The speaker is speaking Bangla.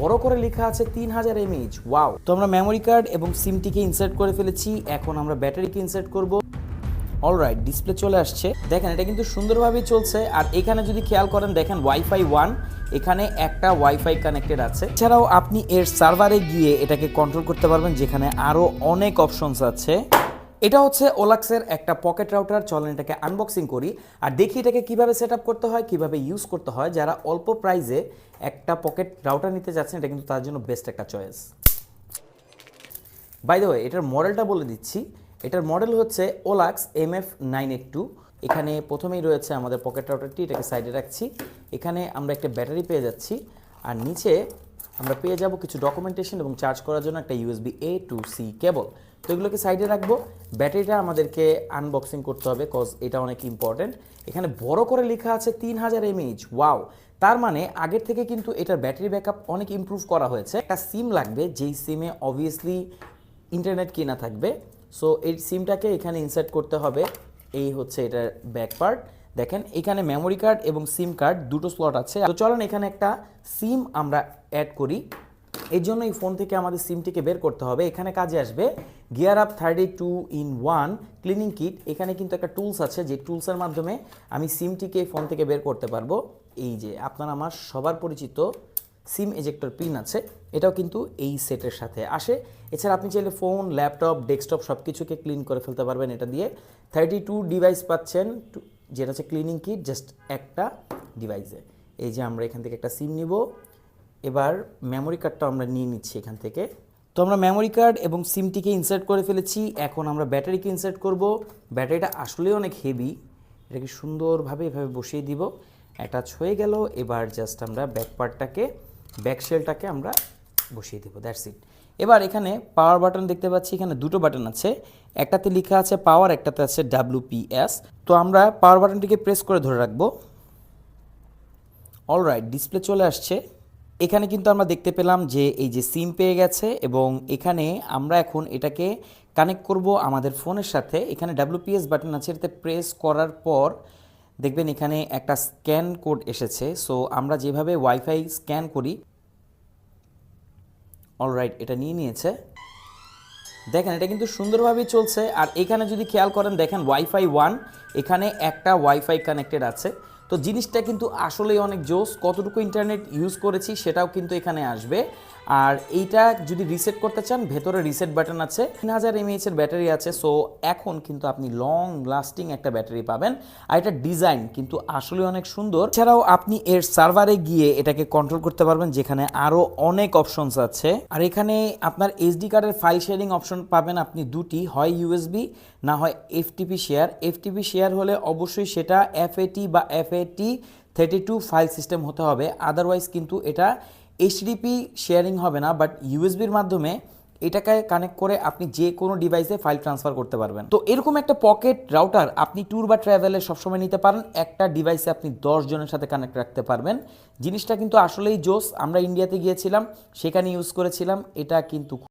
বড় করে লেখা আছে তিন হাজার এমএইচ ওয়াও তো আমরা মেমোরি কার্ড এবং সিমটিকে ইনসার্ট করে ফেলেছি, এখন আমরা ব্যাটারিকে ইনসার্ট করব। অলরাইট ডিসপ্লে চলে আসছে। দেখেন, এটা কিন্তু সুন্দরভাবেই চলছে, আর এখানে যদি খেয়াল করেন, দেখেন ওয়াইফাই ওয়ান এখানে একটা ওয়াইফাই কানেক্টেড আছে। এছাড়াও আপনি এর সার্ভারে গিয়ে এটাকে কন্ট্রোল করতে পারবেন, যেখানে আরও অনেক অপশনস আছে। এটা হচ্ছে ওলাক্সের একটা পকেট রাউটার। চলেন এটাকে আনবক্সিং করি আর দেখি এটাকে কীভাবে সেট করতে হয়, কীভাবে ইউজ করতে হয়। যারা অল্প প্রাইজে একটা পকেট রাউটার নিতে যাচ্ছেন, এটা কিন্তু তার জন্য বেস্ট একটা চয়েস বাই দ্য ওয়ে এটার মডেলটা বলে দিচ্ছি। এটার মডেল হচ্ছে Olax M F nine eight two এখানে প্রথমেই রয়েছে আমাদের পকেট রাউটারটি, এটাকে সাইডে রাখছি। এখানে আমরা একটা ব্যাটারি পেয়ে যাচ্ছি। আর নিচে আমরা পেয়ে যাব কিছু ডকুমেন্টেশন এবং চার্জ করার জন্য একটা USB A to C cable তো এগুলোকে সাইডে রাখব। ব্যাটারিটা আমাদেরকে আনবক্সিং করতে হবে কজ এটা অনেক ইম্পর্ট্যান্ট এখানে বড় করে লেখা আছে তিন হাজার এমএইচ ওয়াও তার মানে আগের থেকে কিন্তু এটার ব্যাটারি ব্যাকআপ অনেক ইমপ্রুভ করা হয়েছে। একটা সিম লাগবে, যেই সিমে অবভিয়াসলি ইন্টারনেট কেনা থাকবে। সো এই সিমটাকে এখানে ইনসার্ট করতে হবে। এই হচ্ছে এটার ব্যাক পার্ট দেখেন, এখানে মেমোরি কার্ড এবং সিম কার্ড দুটো স্লট আছে। তো চলেন, এখানে একটা সিম আমরা অ্যাড করি। এর জন্য এই ফোন থেকে আমাদের সিমটিকে বের করতে হবে। এখানে কাজে আসবে gear up thirty two in one cleaning kit এখানে কিন্তু একটা টুলস আছে, যে টুলসের মাধ্যমে আমি সিমটিকে এই ফোন থেকে বের করতে পারব। এই যে, আপনার আমার সবার পরিচিত সিম এজেক্টর পিন আছে। এটাও কিন্তু এই সেটের সাথে আসে। এছাড়া আপনি চাইলে ফোন ল্যাপটপ ডেস্কটপ সব কিছুকে ক্লিন করে ফেলতে পারবেন এটা দিয়ে। থার্টি টু ডিভাইস পাচ্ছেন যেটা হচ্ছে ক্লিনিং কিট জাস্ট একটা ডিভাইসে এই যে আমরা এখান থেকে একটা সিম নিব। এবার মেমোরি কার্ডটা আমরা নিয়ে নিচ্ছি এখান থেকে। তো আমরা মেমোরি কার্ড এবং সিমটিকে ইনসার্ট করে ফেলেছি। এখন আমরা ব্যাটারিকে ইনসার্ট করব। ব্যাটারিটা আসলেই অনেক হেভি এটাকে সুন্দরভাবে এভাবে বসিয়ে দিব। অ্যাটাচ হয়ে গেল। এবার জাস্ট আমরা ব্যাক পার্টটাকে ব্যাক শেলটাকে আমরা বসিয়ে দেবো দ্যাটস ইট এবার এখানে পাওয়ার বাটন দেখতে পাচ্ছি, এখানে দুটো বাটন আছে। একটাতে লেখা আছে পাওয়ার একটাতে আছে ডাব্লিউপিএস তো আমরা পাওয়ার বাটনটিকে প্রেস করে ধরে রাখব। অলরাইট ডিসপ্লে চলে আসছে। এখানে কিন্তু আমরা দেখতে পেলাম যে এই যে সিম পেয়ে গেছে এবং এখানে আমরা এখন এটাকে কানেক্ট করব আমাদের ফোনের সাথে। এখানে ডাব্লিউপিএস বাটন আছে, এটাতে প্রেস করার পর দেখবেন এখানে একটা স্ক্যান কোড এসেছে। সো আমরা যেভাবে ওয়াইফাই স্ক্যান করি অলরাইট এটা নিয়ে নিয়েছে। দেখেন, এটা কিন্তু সুন্দরভাবেই চলছে। আর এখানে যদি খেয়াল করেন, দেখেন ওয়াইফাই ওয়ান এখানে একটা ওয়াইফাই কানেক্টেড আছে। তো জিনিসটা কিন্তু আসলেই অনেক জোস। কতটুকু ইন্টারনেট ইউজ করেছি, সেটাও কিন্তু এখানে আসবে। আর এইটা যদি রিসেট করতে চান, ভেতরে রিসেট বাটন আছে, তিন হাজার এমএইচ এর ব্যাটারি আছে সো এখন কিন্তু আপনি লং লাস্টিং একটা ব্যাটারি পাবেন। আর এটা ডিজাইন কিন্তু আসলে অনেক সুন্দর। এছাড়াও আপনি এর সার্ভারে গিয়ে এটাকে কন্ট্রোল করতে পারবেন, যেখানে আরও অনেক অপশনস আছে। আর এখানে আপনার এইচডি কার্ডের ফাইল শেয়ারিং অপশন পাবেন আপনি দুটি, হয় ইউএসবি না হয় এফটিপি শেয়ার এফটিপি শেয়ার হলে অবশ্যই সেটা এফএটি বা FAT thirty two file system হতে হবে আদারওয়াইজ কিন্তু এটা এইচডিপি শেয়ারিং হবে না বাট ইউএসবির মাধ্যমে এটাকে কানেক্ট করে আপনি যে কোনো ডিভাইসে ফাইল ট্রান্সফার করতে পারবেন। তো এরকম একটা পকেট রাউটার আপনি ট্যুর বা ট্রাভেলে সবসময় নিতে পারেন, একটা ডিভাইসে আপনি দশ জনের সাথে কানেক্ট রাখতে পারবেন। জিনিসটা কিন্তু আসলেই জোস, আমরা ইন্ডিয়াতে গিয়েছিলাম, সেখানে ইউজ করেছিলাম, এটা কিন্তু